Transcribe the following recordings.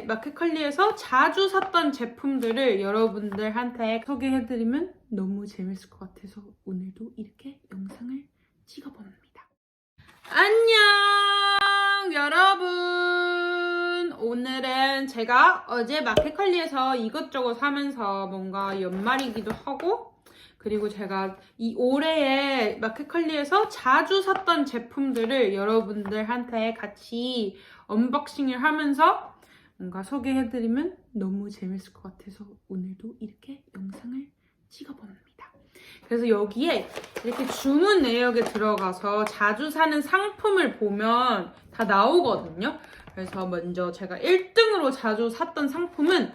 마켓컬리에서 자주 샀던 제품들을 여러분들한테 소개해드리면 너무 재밌을 것 같아서 오늘도 이렇게 영상을 찍어봅니다. 안녕 여러분 오늘은 제가 어제 마켓컬리에서 이것저것 사면서 뭔가 연말이기도 하고 그리고 제가 이 올해에 마켓컬리에서 자주 샀던 제품들을 여러분들한테 같이 언박싱을 하면서 뭔가 소개해드리면 너무 재밌을 것 같아서 오늘도 이렇게 영상을 찍어봅니다. 그래서 여기에 이렇게 주문 내역에 들어가서 자주 사는 상품을 보면 다 나오거든요. 그래서 먼저 제가 1등으로 자주 샀던 상품은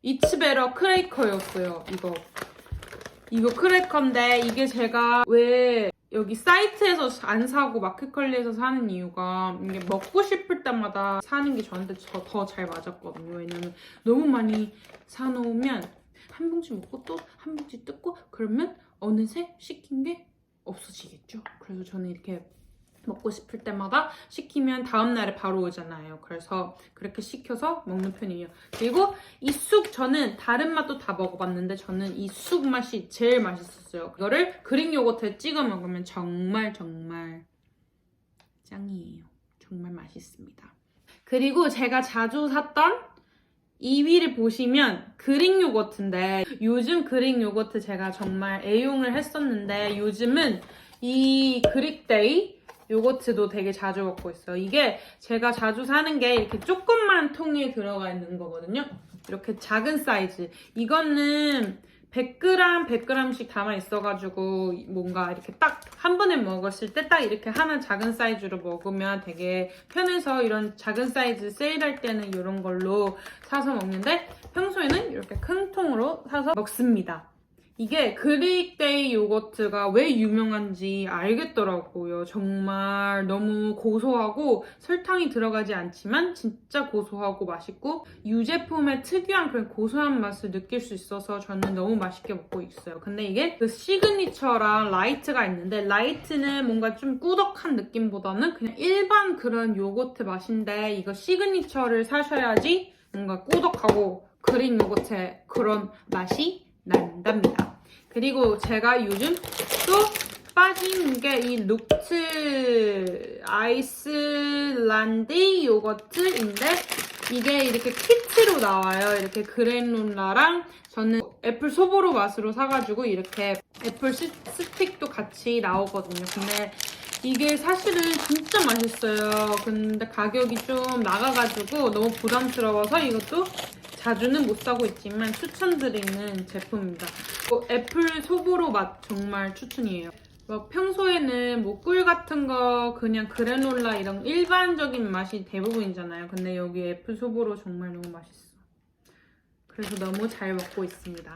이츠베러 크레이커였어요. 이거. 이거 크래커인데 이게 제가 왜 여기 사이트에서 안 사고 마켓컬리에서 사는 이유가 이게 먹고 싶을 때마다 사는 게 저한테 더 잘 맞았거든요. 왜냐면 너무 많이 사놓으면 한 봉지 먹고 또 한 봉지 뜯고 그러면 어느새 시킨 게 없어지겠죠. 그래서 저는 이렇게 먹고 싶을 때마다 시키면 다음날에 바로 오잖아요. 그래서 그렇게 시켜서 먹는 편이에요. 그리고 이 쑥 저는 다른 맛도 다 먹어봤는데 저는 이 쑥 맛이 제일 맛있었어요. 이거를 그릭 요거트에 찍어 먹으면 정말 정말 짱이에요. 정말 맛있습니다. 그리고 제가 자주 샀던 2위를 보시면 그릭 요거트인데 요즘 그릭 요거트 제가 정말 애용을 했었는데 요즘은 이 그릭데이 요거트도 되게 자주 먹고 있어요. 이게 제가 자주 사는 게 이렇게 조그만 통에 들어가 있는 거거든요. 이렇게 작은 사이즈. 이거는 100g, 100g씩 담아 있어가지고 뭔가 이렇게 딱 한 번에 먹었을 때 딱 이렇게 하나 작은 사이즈로 먹으면 되게 편해서 이런 작은 사이즈 세일할 때는 이런 걸로 사서 먹는데 평소에는 이렇게 큰 통으로 사서 먹습니다. 이게 그릭데이 요거트가 왜 유명한지 알겠더라고요. 정말 너무 고소하고 설탕이 들어가지 않지만 진짜 고소하고 맛있고 유제품의 특유한 그런 고소한 맛을 느낄 수 있어서 저는 너무 맛있게 먹고 있어요. 근데 이게 그 시그니처랑 라이트가 있는데 라이트는 뭔가 좀 꾸덕한 느낌보다는 그냥 일반 그런 요거트 맛인데 이거 시그니처를 사셔야지 뭔가 꾸덕하고 그린 요거트의 그런 맛이 난답니다. 그리고 제가 요즘 또 빠진 게 이 룩트 아이슬란드 요거트인데 이게 이렇게 키트로 나와요. 이렇게 그래놀라랑 저는 애플 소보로 맛으로 사가지고 이렇게 애플 스- 스틱도 같이 나오거든요. 근데 이게 사실은 진짜 맛있어요. 근데 가격이 좀 나가가지고 너무 부담스러워서 이것도 자주는 못 사고 있지만 추천드리는 제품입니다. 뭐 애플 소보로 맛 정말 추천이에요. 막 평소에는 뭐 꿀 같은 거 그냥 그래놀라 이런 일반적인 맛이 대부분이잖아요. 근데 여기 애플 소보로 정말 너무 맛있어. 그래서 너무 잘 먹고 있습니다.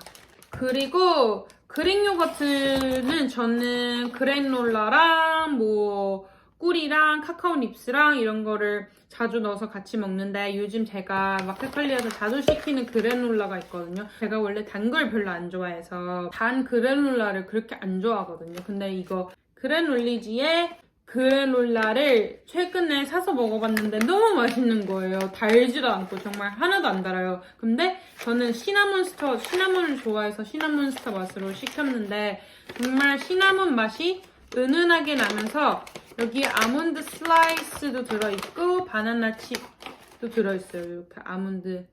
그리고 그릭 요거트는 저는 그래놀라랑 뭐 꿀이랑 카카오 닙스랑 이런 거를 자주 넣어서 같이 먹는데 요즘 제가 마켓컬리에서 자주 시키는 그래놀라가 있거든요. 제가 원래 단 걸 별로 안 좋아해서 단 그래놀라를 그렇게 안 좋아하거든요. 근데 이거 그래놀리지에 그래놀라를 최근에 사서 먹어봤는데 너무 맛있는 거예요. 달지도 않고 정말 하나도 안 달아요. 근데 저는 시나몬스터, 시나몬을 좋아해서 시나몬스터 맛으로 시켰는데 정말 시나몬 맛이 은은하게 나면서 여기 아몬드 슬라이스도 들어있고 바나나 칩도 들어있어요. 이렇게 아몬드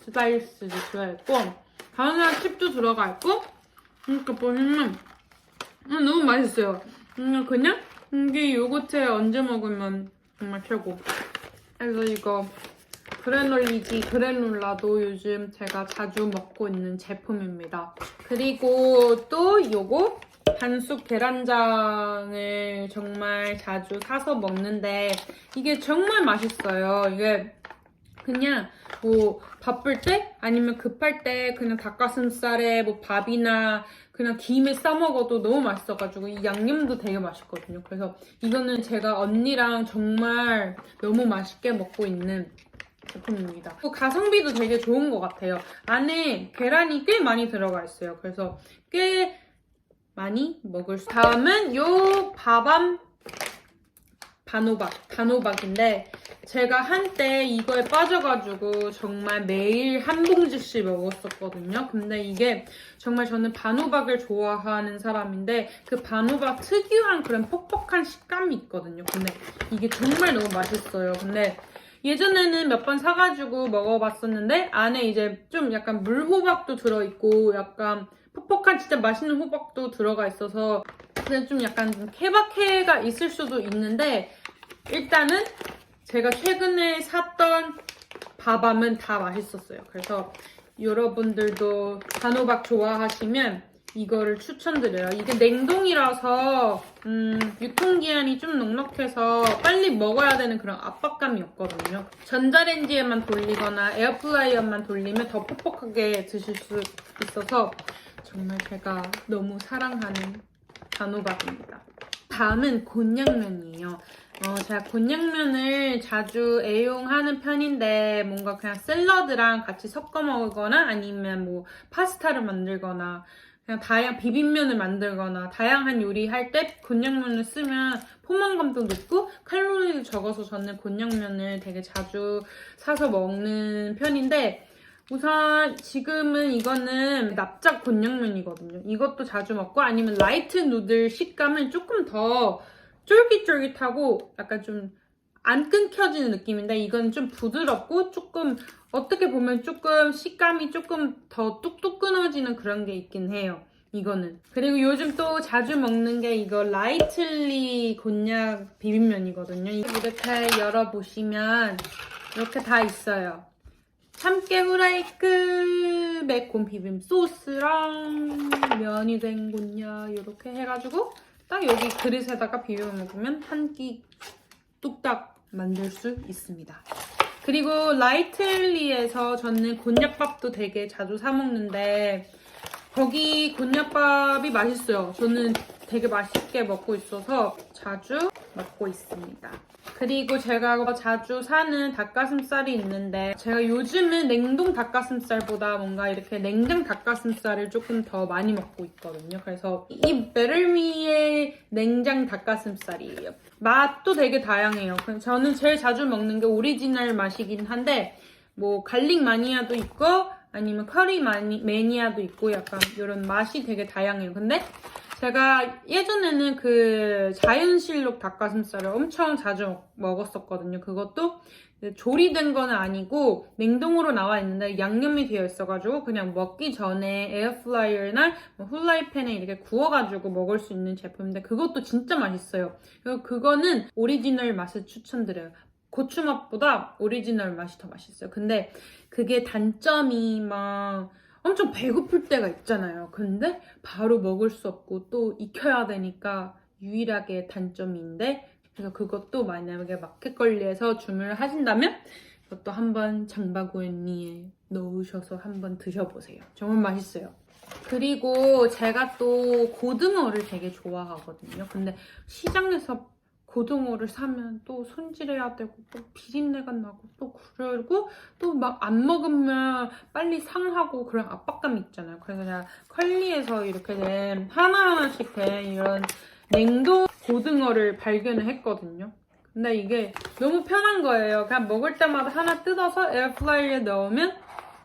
슬라이스도 들어있고 바나나 칩도 들어가 있고 그러니까 보시면 음, 너무 맛있어요. 음, 그냥 이게 요거트에 얹어 먹으면 정말 최고. 그래서 이거 그래놀리지 그래놀라도 요즘 제가 자주 먹고 있는 제품입니다. 그리고 또 요거 반숙 계란장을 정말 자주 사서 먹는데 이게 정말 맛있어요. 이게 그냥 뭐 바쁠 때 아니면 급할 때 그냥 닭가슴살에 뭐 밥이나 그냥 김에 싸 먹어도 너무 맛있어가지고 이 양념도 되게 맛있거든요. 그래서 이거는 제가 언니랑 정말 너무 맛있게 먹고 있는 제품입니다. 또 가성비도 되게 좋은 것 같아요. 안에 계란이 꽤 많이 들어가 있어요. 그래서 꽤 많이 먹을 수. 다음은 요 밥안 단호박, 단호박인데 제가 한때 이거에 빠져가지고 정말 매일 한 봉지씩 먹었었거든요. 근데 이게 정말 저는 반호박을 좋아하는 사람인데 그 반호박 특유한 그런 퍽퍽한 식감이 있거든요. 근데 이게 정말 너무 맛있어요. 근데 예전에는 몇 번 사가지고 먹어봤었는데 안에 이제 좀 약간 물호박도 들어있고 약간 퍽퍽한 진짜 맛있는 호박도 들어가 있어서 그냥 좀 약간 좀 케바케가 있을 수도 있는데 일단은 제가 최근에 샀던 밥함은 다 맛있었어요. 그래서 여러분들도 단호박 좋아하시면 이거를 추천드려요. 이게 냉동이라서 음, 유통기한이 좀 넉넉해서 빨리 먹어야 되는 그런 압박감이 없거든요. 전자레인지에만 돌리거나 에어프라이어만 돌리면 더 퍽퍽하게 드실 수 있어서 정말 제가 너무 사랑하는 단호박입니다. 다음은 곤약면이에요. 어, 제가 곤약면을 자주 애용하는 편인데 뭔가 그냥 샐러드랑 같이 섞어 먹거나 아니면 뭐 파스타를 만들거나 그냥 다양 비빔면을 만들거나 다양한 요리 할 때 곤약면을 쓰면 포만감도 높고 칼로리도 적어서 저는 곤약면을 되게 자주 사서 먹는 편인데 우선 지금은 이거는 납작 곤약면이거든요. 이것도 자주 먹고 아니면 라이트 누들 식감은 조금 더 쫄깃쫄깃하고 약간 좀 안 끊겨지는 느낌인데 이건 좀 부드럽고 조금 어떻게 보면 조금 식감이 조금 더 뚝뚝 끊어지는 그런 게 있긴 해요. 이거는. 그리고 요즘 또 자주 먹는 게 이거 라이틀리 곤약 비빔면이거든요. 이렇게 열어보시면 이렇게 다 있어요. 참깨 후라이크 매콤 비빔 소스랑 면이 된 곤약 이렇게 해가지고 딱 여기 그릇에다가 비벼 먹으면 한 끼 뚝딱 만들 수 있습니다. 그리고 라이틀리에서 저는 곤약밥도 되게 자주 사 먹는데 거기 곤약밥이 맛있어요. 저는 되게 맛있게 먹고 있어서 자주 먹고 있습니다. 그리고 제가 자주 사는 닭가슴살이 있는데 제가 요즘은 냉동 닭가슴살보다 뭔가 이렇게 냉장 닭가슴살을 조금 더 많이 먹고 있거든요. 그래서 이 베를미의 냉장 닭가슴살이에요. 맛도 되게 다양해요. 저는 제일 자주 먹는 게 오리지널 맛이긴 한데 뭐 갈릭 마니아도 있고 아니면 커리 마니, 매니아도 있고 약간 이런 맛이 되게 다양해요. 근데 제가 예전에는 그 자연실록 닭가슴살을 엄청 자주 먹었었거든요. 그것도 조리된 건 아니고 냉동으로 나와 있는데 양념이 되어 있어가지고 그냥 먹기 전에 에어프라이어나 뭐 훌라이팬에 이렇게 구워가지고 먹을 수 있는 제품인데 그것도 진짜 맛있어요. 그거는 오리지널 맛을 추천드려요. 고추 맛보다 오리지널 맛이 더 맛있어요. 근데 그게 단점이 막 엄청 배고플 때가 있잖아요. 근데 바로 먹을 수 없고 또 익혀야 되니까 유일하게 단점인데 그래서 그것도 만약에 마켓컬리에서 주문을 하신다면 그것도 한번 장바구니에 넣으셔서 한번 드셔보세요. 정말 맛있어요. 그리고 제가 또 고등어를 되게 좋아하거든요. 근데 시장에서 고등어를 사면 또 손질해야 되고 또 비린내가 나고 또 그러고 또 막 안 먹으면 빨리 상하고 그런 압박감이 있잖아요. 그래서 제가 컬리에서 이렇게 된 하나하나씩 된 이런 냉동 고등어를 발견을 했거든요. 근데 이게 너무 편한 거예요. 그냥 먹을 때마다 하나 뜯어서 에어프라이어에 넣으면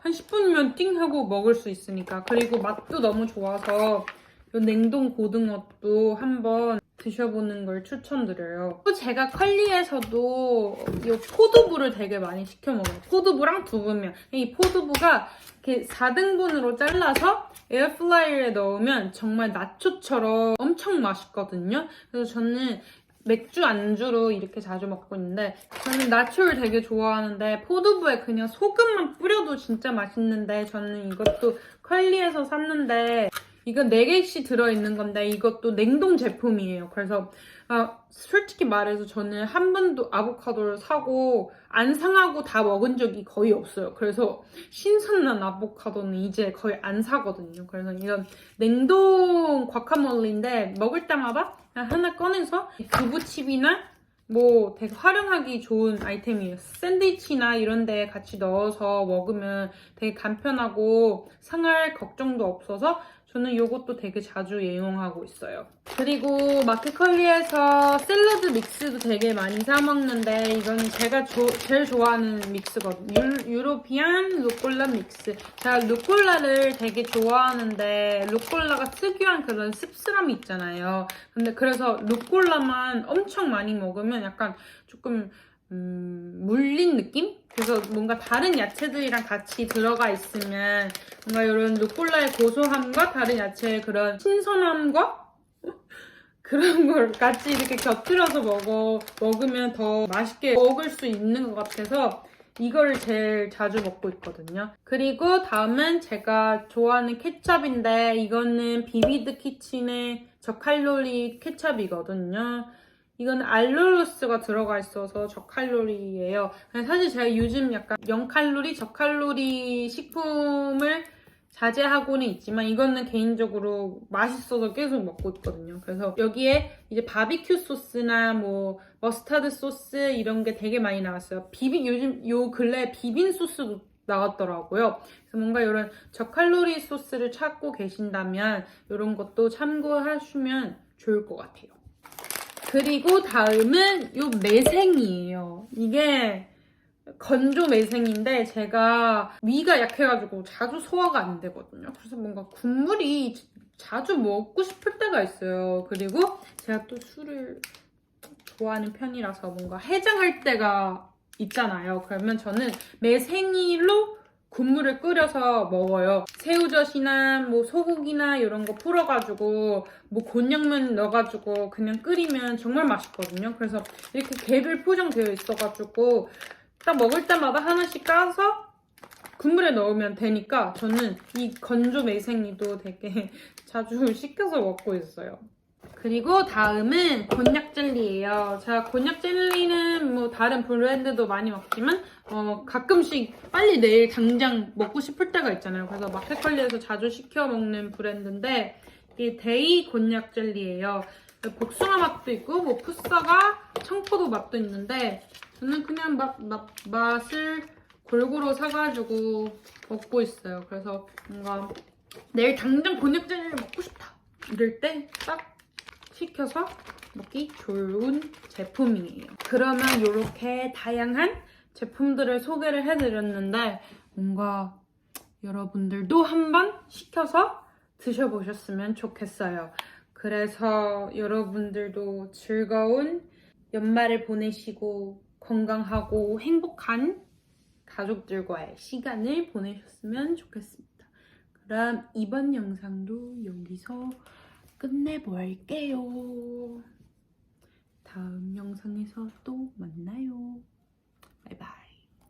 한 10분이면 띵 하고 먹을 수 있으니까. 그리고 맛도 너무 좋아서 이 냉동 고등어도 한번 드셔보는 걸 추천드려요. 또 제가 컬리에서도 이 포두부를 되게 많이 시켜 먹어요. 포두부랑 두부면. 이 포두부가 이렇게 4등분으로 잘라서 에어프라이어에 넣으면 정말 나초처럼 엄청 맛있거든요. 그래서 저는 맥주 안주로 이렇게 자주 먹고 있는데 저는 나초를 되게 좋아하는데 포두부에 그냥 소금만 뿌려도 진짜 맛있는데 저는 이것도 컬리에서 샀는데 이건 4개씩 들어있는 건데 이것도 냉동 제품이에요. 그래서 아, 솔직히 말해서 저는 한 번도 아보카도를 사고 안 상하고 다 먹은 적이 거의 없어요. 그래서 신선한 아보카도는 이제 거의 안 사거든요. 그래서 이런 냉동 과카몰리인데 먹을 때마다 하나 꺼내서 두부칩이나 뭐 되게 활용하기 좋은 아이템이에요. 샌드위치나 이런 데 같이 넣어서 먹으면 되게 간편하고 상할 걱정도 없어서 저는 이것도 되게 자주 애용하고 있어요. 그리고 마켓컬리에서 샐러드 믹스도 되게 많이 사 먹는데 이거는 제가 조- 제일 좋아하는 믹스거든요. 유, 로피안 루꼴라 믹스. 제가 루꼴라를 되게 좋아하는데 루꼴라가 특유한 그런 씁쓸함이 있잖아요. 근데 그래서 루꼴라만 엄청 많이 먹으면 약간 조금 음, 물린 느낌? 그래서 뭔가 다른 야채들이랑 같이 들어가 있으면 뭔가 이런 루꼴라의 고소함과 다른 야채의 그런 신선함과 그런 걸 같이 이렇게 곁들여서 먹어, 먹으면 더 맛있게 먹을 수 있는 것 같아서 이거를 제일 자주 먹고 있거든요. 그리고 다음은 제가 좋아하는 케첩인데 이거는 비비드 키친의 저칼로리 케첩이거든요. 이건 알룰로스가 들어가 있어서 저칼로리예요. 사실 제가 요즘 약간 0칼로리, 저칼로리 식품을 자제하고는 있지만 이거는 개인적으로 맛있어서 계속 먹고 있거든요. 그래서 여기에 이제 바비큐 소스나 뭐 머스타드 소스 이런 게 되게 많이 나왔어요. 비비 요즘 요 근래 비빈 소스도 나왔더라고요. 그래서 뭔가 이런 저칼로리 소스를 찾고 계신다면 이런 것도 참고하시면 좋을 것 같아요. 그리고 다음은 요 매생이에요. 이게 건조 매생인데 제가 위가 약해가지고 자주 소화가 안 되거든요. 그래서 뭔가 국물이 자주 먹고 싶을 때가 있어요. 그리고 제가 또 술을 좋아하는 편이라서 뭔가 해장할 때가 있잖아요. 그러면 저는 매생이로 국물을 끓여서 먹어요. 새우젓이나 뭐 소고기나 이런 거 풀어가지고 뭐 곤약면 넣어가지고 그냥 끓이면 정말 맛있거든요. 그래서 이렇게 개별 포장되어 있어가지고 딱 먹을 때마다 하나씩 까서 국물에 넣으면 되니까 저는 이 건조 매생이도 되게 자주 시켜서 먹고 있어요. 그리고 다음은 곤약 젤리예요. 제가 곤약 젤리는 뭐 다른 브랜드도 많이 먹지만 어, 가끔씩 빨리 내일 당장 먹고 싶을 때가 있잖아요. 그래서 마켓컬리에서 자주 시켜 먹는 브랜드인데 이게 데이 곤약 젤리예요. 복숭아 맛도 있고 뭐 푸싸가 청포도 맛도 있는데 저는 그냥 맛, 맛, 맛을 골고루 사가지고 먹고 있어요. 그래서 뭔가 내일 당장 곤약 젤리를 먹고 싶다 이럴 때딱 시켜서 먹기 좋은 제품이에요. 그러면 이렇게 다양한 제품들을 소개를 해드렸는데 뭔가 여러분들도 한번 시켜서 드셔보셨으면 좋겠어요. 그래서 여러분들도 즐거운 연말을 보내시고 건강하고 행복한 가족들과의 시간을 보내셨으면 좋겠습니다. 그럼 이번 영상도 여기서 끝내볼게요. 다음 영상에서 또 만나요. 바이바이.